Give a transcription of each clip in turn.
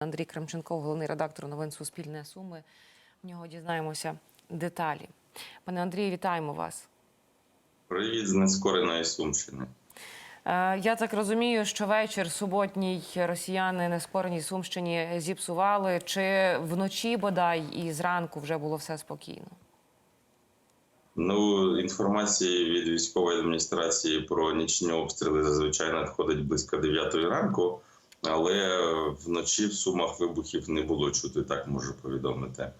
Андрій Кремченков, головний редактор новин Суспільне Суми. В нього дізнаємося деталі. Пане Андрію, вітаємо вас. Привіт з нескореної Сумщини. Е, Я так розумію, що вечір суботній росіяни нескореній Сумщині зіпсували. Чи вночі бодай і зранку вже було все спокійно? Ну, інформації від військової адміністрації про нічні обстріли зазвичай надходить близько 9 ранку, але вночі в сумах вибухів не було чути, так можу повідомити.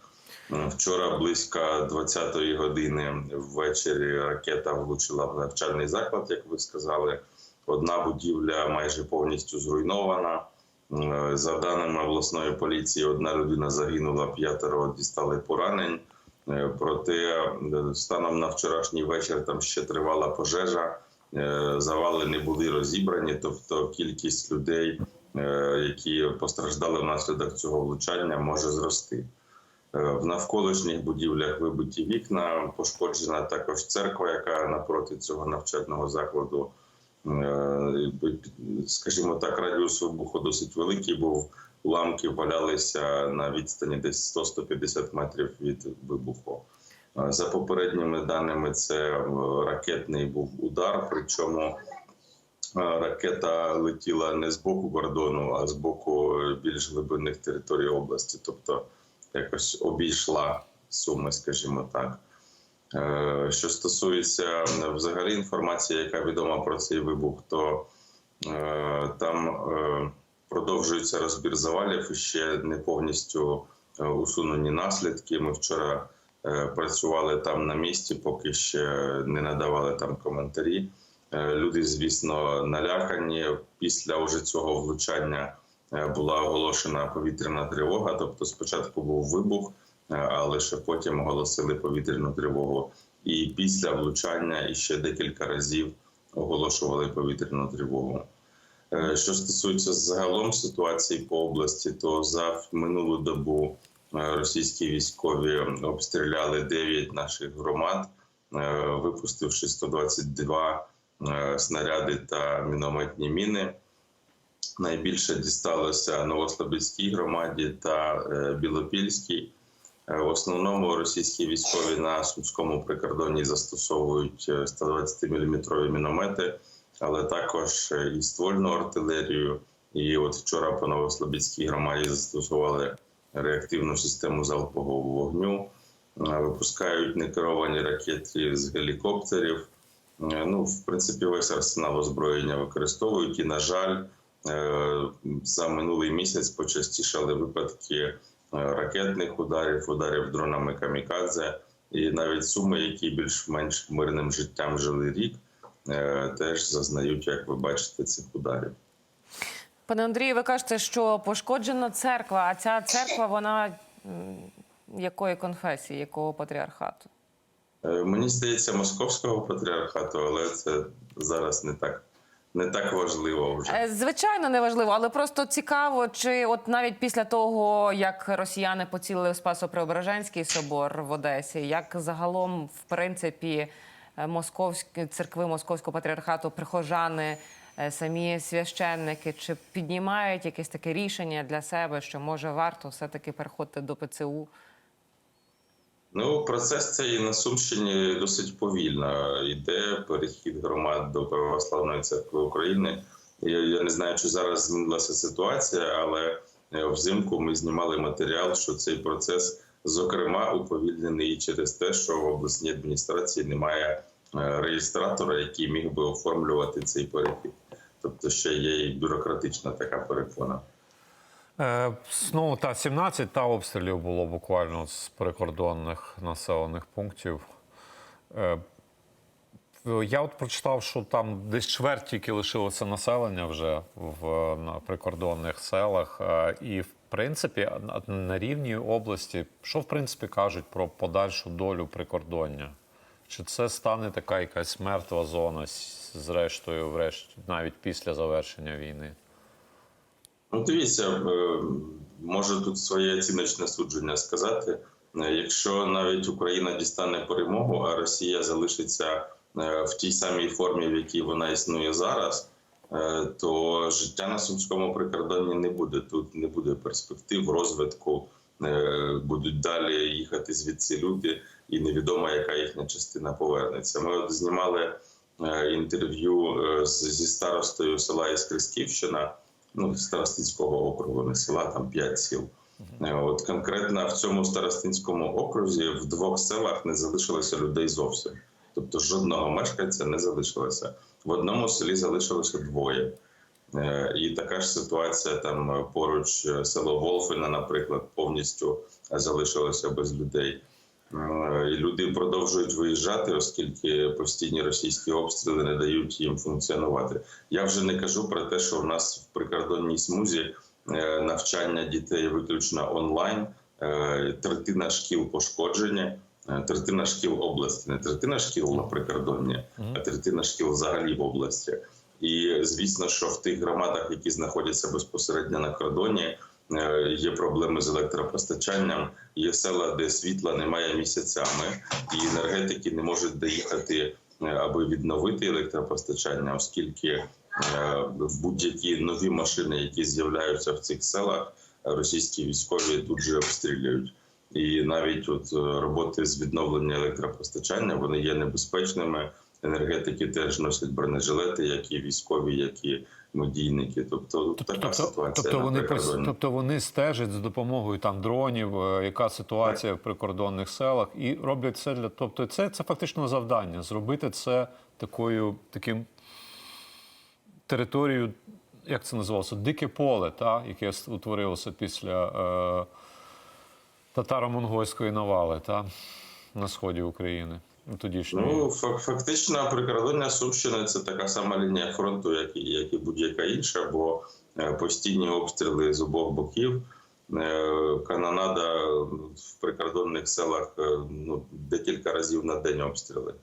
Вчора близько 20-ї години ввечері ракета влучила в навчальний заклад, як ви сказали. Одна будівля майже повністю зруйнована. За даними обласної поліції, одна людина загинула, п'ятеро дістали поранень. Е, Проте станом на вчорашній вечір там ще тривала пожежа. Е, Завали не були розібрані, тобто кількість людей, які постраждали внаслідок цього влучання, може зрости. Е, В навколишніх будівлях вибиті вікна, пошкоджена також церква, яка напроти цього навчального закладу. Е, Скажімо так, радіус вибуху досить великий, був уламки валялися на відстані десь 100-150 метрів від вибуху. Е, За попередніми даними, це е, ракетний був удар, причому е, ракета летіла не з боку кордону, а з боку більш глибинних територій області, тобто якось обійшла суми, скажімо так. Е, Що стосується е, взагалі інформації, яка відома про цей вибух, то е, там е, продовжується розбір завалів і ще не повністю е, усунені наслідки. Ми вчора е, працювали там на місці, поки ще не надавали там коментарі. Е, Люди, звісно, налякані. Після уже цього влучання е, була оголошена повітряна тривога. Тобто, спочатку був вибух, е, а лише потім оголосили повітряну тривогу. І після влучання ще декілька разів оголошували повітряну тривогу. Що стосується загалом ситуації по області, то за минулу добу російські військові обстріляли 9 наших громад, випустивши 122 е, снаряди та мінометні міни. Найбільше дісталося Новослобідській громаді та е, Білопільській. Е, В основному російські військові на сумському прикордонні застосовують 120-мм міномети, але також е, і ствольну артилерію. І от вчора по Новослобідській громаді застосували реактивну систему залпового вогню, Е, випускають некеровані ракети з гелікоптерів. Е, Ну, в принципі, весь арсенал озброєння використовують. І, на жаль, е, за минулий місяць почастішали випадки е, ракетних ударів, ударів дронами камікадзе, і навіть суми, які більш-менш мирним життям жили рік, теж зазнають, як ви бачите, цих ударів. Пане Андрію, ви кажете, що пошкоджена церква, а ця церква, вона якої конфесії, якого патріархату? Е, Мені здається, московського патріархату, але це зараз не так, не так важливо вже. Е, Звичайно, не важливо, але просто цікаво, чи от навіть після того, як росіяни поцілили Спасо-Преображенський собор в Одесі, як загалом, в принципі, е, московські церкви Московського патріархату, прихожани, самі священники, чи піднімають якесь таке рішення для себе, що може варто все-таки переходити до ПЦУ? Ну, процес цей на Сумщині досить повільно. Йде перехід громад до Православної церкви України. Я, не знаю, чи зараз змінилася ситуація, але е, взимку ми знімали матеріал, що цей процес, зокрема, уповільнений через те, що в обласній адміністрації немає е, реєстратора, який міг би оформлювати цей перехід. Тобто, ще є і бюрократична така перепона. Е, ну, та 17 та обстрілів було буквально з прикордонних населених пунктів. Е, я от прочитав, що там десь чверть тільки лишилося населення вже в на прикордонних селах. Е, і, в принципі, на, рівні області, що в принципі кажуть про подальшу долю прикордоння? Чи це стане така якась мертва зона зрештою, врешті, навіть після завершення війни? Ну, дивіться, е, можу тут своє оціночне судження сказати. Е, Якщо навіть Україна дістане перемогу, а Росія залишиться е, в тій самій формі, в якій вона існує зараз, то життя на сумському прикордонні не буде. Тут не буде перспектив розвитку. Будуть далі їхати звідси люди, і невідомо, яка їхня частина повернеться. Ми от знімали інтерв'ю зі старостою села Іскристівщина, ну старостинського округу, не села, там п'ять сіл. Е, От конкретно в цьому старостинському окрузі в двох селах не залишилося людей зовсім. Тобто жодного мешканця не залишилося. В одному селі залишилося двоє. Е, І така ж ситуація там е, поруч село Волфина, наприклад, повністю залишилося без людей. Е, І люди продовжують виїжджати, оскільки постійні російські обстріли не дають їм функціонувати. Я вже не кажу про те, що у нас в прикордонній смузі е, навчання дітей виключно онлайн. Е, Третина шкіл пошкоджені, третина шкіл області, не третина шкіл на прикордонні, а третина шкіл взагалі в області. І звісно, що в тих громадах, які знаходяться безпосередньо на кордоні, є проблеми з електропостачанням. Є села, де світла немає місяцями, і енергетики не можуть доїхати, е, аби відновити електропостачання, оскільки е, будь-які нові машини, які з'являються в цих селах, російські військові тут же обстрілюють. І навіть от е, роботи з відновлення електропостачання вони є небезпечними. Енергетики теж носять бронежилети, як і військові, як і медійники. Тобто, така Тобто, ситуація тобто, вони, тобто вони стежать за допомогою там дронів, е, яка ситуація в прикордонних селах, і роблять це для. Тобто, це, це фактично завдання зробити це такою таким територією, як це називалося, дике поле, та, яке утворилося після е, татаро-монгольської навали та, на сході України. Ну, Тодішньої. Ну фактично, прикордоння Сумщини це така сама лінія фронту, як і, як і будь-яка інша, бо е, постійні обстріли з обох боків. Е, Канонада в прикордонних селах е, ну, декілька разів на день обстріли.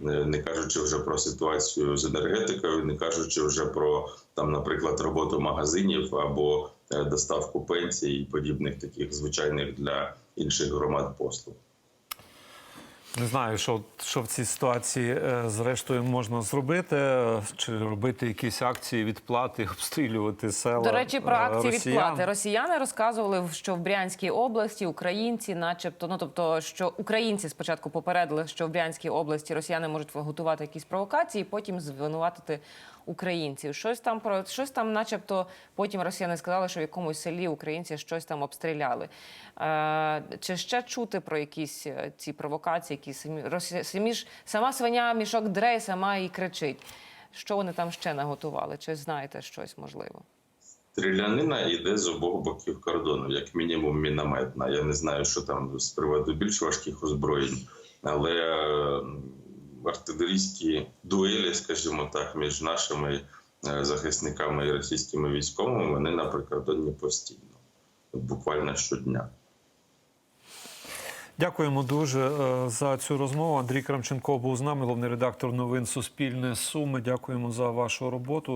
Не кажучи вже про ситуацію з енергетикою, не кажучи вже про там, наприклад, роботу магазинів або доставку пенсій і подібних таких звичайних для інших громад послуг. Не знаю, що, що в цій ситуації е, зрештою можна зробити, чи робити якісь акції відплати, обстрілювати села. До речі, про е, акції росіян. відплати росіяни розказували, що в Брянській області українці, начебто, ну тобто, що українці спочатку попередили, що в Брянській області росіяни можуть готувати якісь провокації, потім звинуватити українців. Щось там про щось там, начебто, потім росіяни сказали, що в якомусь селі українці щось там обстріляли. Е, чи ще чути про якісь ці провокації, які самі ж сама свиня мішок дрей, сама і кричить. Що вони там ще наготували? Чи знаєте щось можливо? Стрілянина йде з обох боків кордону, як мінімум мінометна. Я не знаю, що там з приводу більш важких озброєнь, але артилерійські дуелі, скажімо так, між нашими е, захисниками і російськими військовими вони на прикордонні постійно, буквально щодня. Дякуємо дуже е, за цю розмову. Андрій Крамченко був з нами, головний редактор новин Суспільне Суми. Дякуємо за вашу роботу.